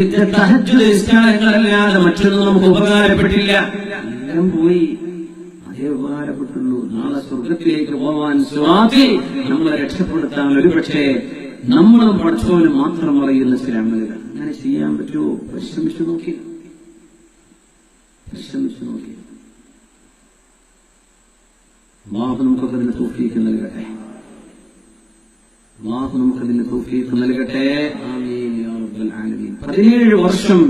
തഹജ്ജുദ് മറ്റൊന്നും നമുക്ക് ഉപകാരപ്പെട്ടില്ല. എല്ലാം പോയി. അതേ ഉപകാരപ്പെട്ടുള്ളൂ നാളെ സ്വർഗത്തിലേക്ക് പോവാൻ സ്വാതി നമ്മളെ രക്ഷപ്പെടുത്താൻ ഒരു പക്ഷേ നമ്മളും പഠിച്ചവനും മാത്രം അറിയുന്ന അമലുകൾ അങ്ങനെ ചെയ്യാൻ പറ്റുമോ? പരിശ്രമിച്ചു നോക്കി. പരിശ്രമിച്ചു നോക്കി. ബാബു നമുക്കൊക്കെ അതിന് തോഫീക്ക് നൽകട്ടെ. ബാബു നമുക്കതിന് തോഫീക്ക് നൽകട്ടെ. ആലമീൻ പതിനേഴ് വർഷം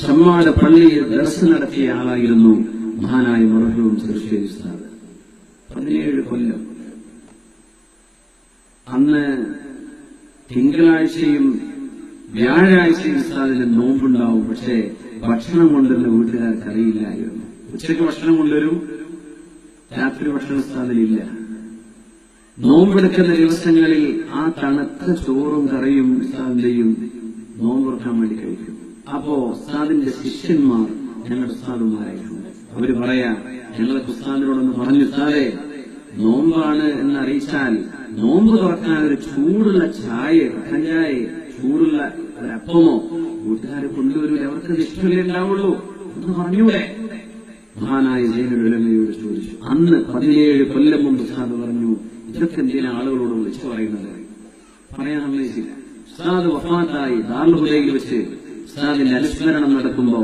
ചമ്മാട് പള്ളിയിൽ ദർശനം നടത്തിയ ആളായിരുന്നു മഹാനായ ചെറുശ്ശേരി ഉസ്താദ്. പതിനേഴ് കൊല്ലം. അന്ന് തിങ്കളാഴ്ചയും വ്യാഴാഴ്ചയും ഉസ്താദിന് നോമ്പുണ്ടാവും. പക്ഷേ ഭക്ഷണം കൊണ്ടുവരുന്ന വീട്ടുകാർക്ക് അറിയില്ലായിരുന്നു ഉച്ചയ്ക്ക് ഭക്ഷണം കൊണ്ടുവരും രാത്രി ഭക്ഷണ സ്ഥാനത്തിലില്ല നോമ്പെടുക്കുന്ന ദിവസങ്ങളിൽ ആ തണുത്ത ചോറും കറിയും ഉസ്താദിന്റെയും നോമ്പെടുക്കാൻ വേണ്ടി കഴിക്കും. അപ്പോ ഉസ്താദിന്റെ ശിഷ്യന്മാർ ഞങ്ങളുടെ ഉസ്താദുമാരായിട്ടുണ്ട്. അവർ പറയാ ഞങ്ങളൊക്കെ ഉസ്താദിനോടൊന്ന് പറഞ്ഞു ഉസ്താദെ നോമ്പാണ് എന്ന് അറിയിച്ചാൽ നോമ്പ് തുറക്കാൻ ഒരു ചൂടുള്ള ചായ കട്ടൻ ചൂടുള്ള ഒരപ്പമോ കൂട്ടുകാരെ കൊണ്ടുവരൂല. അവർക്ക് ഇഷ്ടമല്ലേ ഉണ്ടാവുള്ളൂ? എന്ന് പറഞ്ഞൂടെ? മഹാനായ ജൈനുലമയോട് ചോദിച്ചു. അന്ന് പതിനേഴ് കൊല്ലം മുമ്പ് ഉസ്താദ് പറഞ്ഞു ഇതൊക്കെ എന്തിനാ ആളുകളോട് വിളിച്ചു പറയുന്നത്? പറയാൻ സമ്മതിച്ചില്ല ഉസ്താദ് വഫാത്തായി ദാർഹുദയിൽ വെച്ച് ഉസ്താദിന്റെ അനുസ്മരണം നടക്കുമ്പോ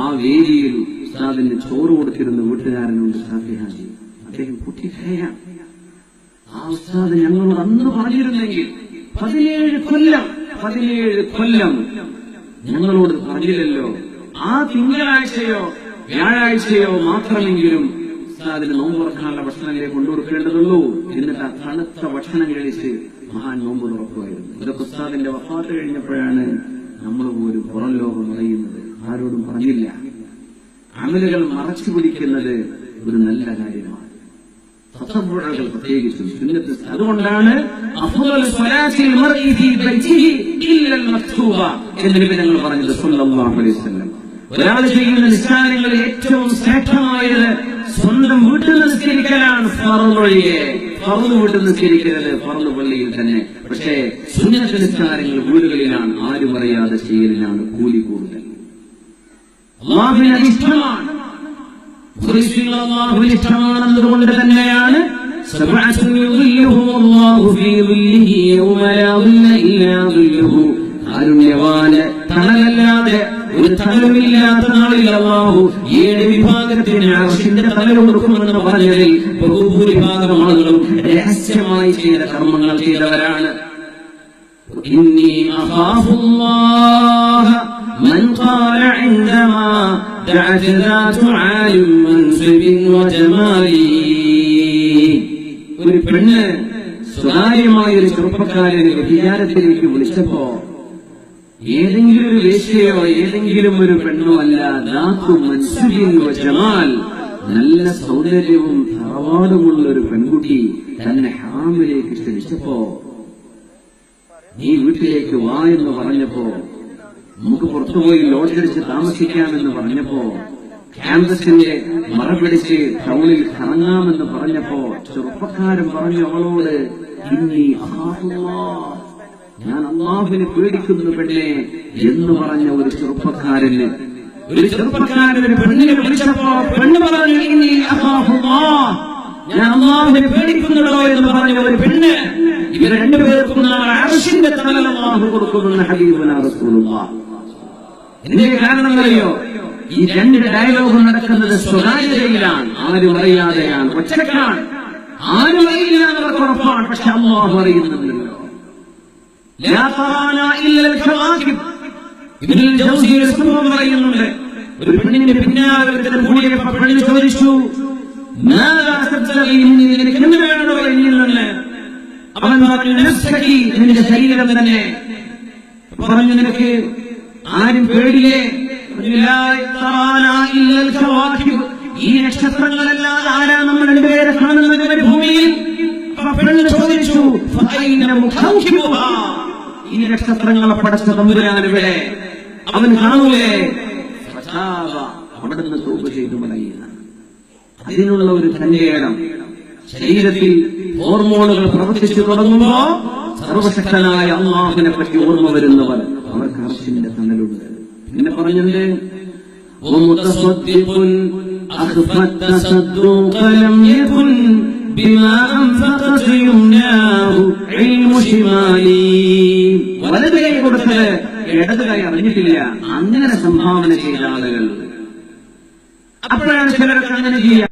ആ വേദിയിൽ ഉസ്താദിന് ചോറ് കൊടുത്തിരുന്ന വീട്ടുകാരനുണ്ട് സാഫിഹാജി ഹാജി. അദ്ദേഹം കുട്ടിക്കരയാണ് ആ ഉസ്താദ് ഞങ്ങളോട് അന്ന് പറഞ്ഞിരുന്നെങ്കിൽ പതിനേഴ് കൊല്ലം പതിനേഴ് കൊല്ലം ഞങ്ങളോട് പറഞ്ഞില്ലല്ലോ. ആ തിങ്കളാഴ്ചയോ വ്യാഴാഴ്ചയോ മാത്രമെങ്കിലും ഉസ്താദിന് നോമ്പ് തുറക്കാനുള്ള ഭക്ഷണങ്ങളെ കൊണ്ടുകൊടുക്കേണ്ടതുള്ളൂ. എന്നിട്ട് ആ തണുത്ത ഭക്ഷണം കഴിച്ച് മഹാൻ നോമ്പ് തുറക്കുമായിരുന്നു ഒരു ഉസ്താദിന്റെ വഫാത്ത് കഴിഞ്ഞപ്പോഴാണ് നമ്മൾ പോലും പുറം ലോകം അറിയുന്നത്. ആരോടും പറഞ്ഞില്ല. അമലുകൾ മറച്ചു പിടിക്കുന്നത് ഒരു നല്ല കാര്യമാണ്. പ്രത്യേകിച്ചും അതുകൊണ്ടാണ് പറഞ്ഞത് സ്വന്തം ഒരാൾ ചെയ്യുന്ന നിസ്കാരങ്ങളിൽ ഏറ്റവും ശ്രേഷ്ഠമായത് സ്വന്തം വീട്ടിൽ നിസ്കരിക്കലാണ് ഫറൊഴികെ ഫറു വീട്ടിൽ നിസ്കരിക്കരുത് ഫറു പള്ളിയിൽ തന്നെ. പക്ഷേ സുന്ദര നിസ്കാരങ്ങൾ വീടുകളിലാണ് ആരും അറിയാതെ ചെയ്യലിനാണ് കൂലി കൂടുതൽ. ഇഷ്ടമാണ്. ഇഷ്ടമാണെന്നതുകൊണ്ട് തന്നെയാണ്. തണലുമില്ലാത്ത നാളിൽ അള്ളാഹു ഏഴ് വിഭാഗത്തിന് അർഷിന്റെ തണൽ കൊടുക്കുമെന്ന് പറഞ്ഞതിൽ ബഹുഭൂരിഭാഗം ആളുകളും രഹസ്യമായി ചെയ്ത കർമ്മങ്ങൾ ചെയ്തവരാണ് إني أخاف الله من قال عندما دعت ذات عال منصب وجمال ഒരു പെണ്ണ് സ്വകാര്യമായ ഒരു ചെറുപ്പക്കാരനെ വ്യഭിചാരത്തിലേക്ക് വിളിച്ചപ്പോ ഏതെങ്കിലും ഒരു വേശ്യയോ ഏതെങ്കിലും ഒരു പെണ്ണോ അല്ല വ ജമാൽ നല്ല സൗന്ദര്യവും തറവാടുമുള്ള ഒരു പെൺകുട്ടി തന്നെ ഹാമിലേക്ക് ക്ഷണിച്ചപ്പോ നീ വീട്ടിലേക്ക് വാ എന്ന് പറഞ്ഞപ്പോ നമുക്ക് പുറത്തുപോയി ലോഡ്ജടിച്ച് താമസിക്കാമെന്ന് പറഞ്ഞപ്പോ ക്യാമ്പസിന്റെ മറപിടിച്ച് ടൗണിൽ കറങ്ങാമെന്ന് പറഞ്ഞപ്പോ ചെറുപ്പക്കാരൻ പറഞ്ഞു അവളോട് ഇനി. ഞാൻ അള്ളാഹുവിനെ പേടിക്കുന്നു പെണ്ണെ എന്ന് പറഞ്ഞ ഒരു ചെറുപ്പക്കാരന്. ഒരു ചെറുപ്പക്കാരൻ പെണ്ണിനെ വിളിച്ചപ്പോ പെണ്ണ് പറഞ്ഞു ഞാൻ അള്ളാഹുവിനെ പേടിക്കുന്നുണ്ടോ എന്ന് പറഞ്ഞ ഒരു പെണ്ണ് ഇവർ രണ്ടുപേർക്കും നാളെ അർശിന്റെ തണൽ അള്ളാഹു കൊടുക്കുമെന്ന് ഹബീബുന റസൂലുള്ളാഹ് എന്റെ കാരണം ഈ രണ്ട് ഡയലോഗ് നടക്കുന്നത് സ്വകാര്യതയിലാണ് ആരും അറിയാതെയാണ് ഒറ്റക്കാണ്. ആരും അറിയില്ല എന്നവർക്ക് ഉറപ്പാണ് പക്ഷെ അള്ളാഹു അറിയുന്നുണ്ടല്ലോ. ഒരു പറഞ്ഞു നിനക്ക് ആരും പേടിയേ പറഞ്ഞു, തറാനാ ഇല്ലൽ ഖവാകിബ്." ഈ നക്ഷത്രങ്ങളല്ലാതെ ആരാ നമ്മൾ രണ്ടുപേരെ കാണുന്നത്? ഭൂമിയിൽ പെണ്ണ് ചോദിച്ചു "ഫഅൈന മുഖൗകിബുഹാ?" ഈ നക്ഷത്രങ്ങളെ പടച്ച തമ്പുരാനിവിടെ അവൻ കാണൂലേ ഫതാബ. അവിടുന്ന് തൂപ്പ് ചെയ്തു മടങ്ങിയതാണ് അതിനുള്ള ഒരു തന്റേടം ശരീരത്തിൽ ഹോർമോണുകൾ പ്രവർത്തിച്ചു തുടങ്ങുമ്പോ സർവശക്തനായ അള്ളാഹുവിനെ പറ്റി ഓർമ്മ വരുന്നവർ അവർക്ക് അർശിന്റെ തണലുണ്ട് പിന്നെ പറഞ്ഞത് ومتصدق أخفى التصدق لم يكن വലത് കൈ കൊടുത്തത് ഇടത് കൈ അറിഞ്ഞിട്ടില്ല. അങ്ങനെ സംഭാവന ചെയ്ത ആളുകൾ. അപ്പോഴാണ് ചിലരൊക്കെ അങ്ങനെ ചെയ്യുക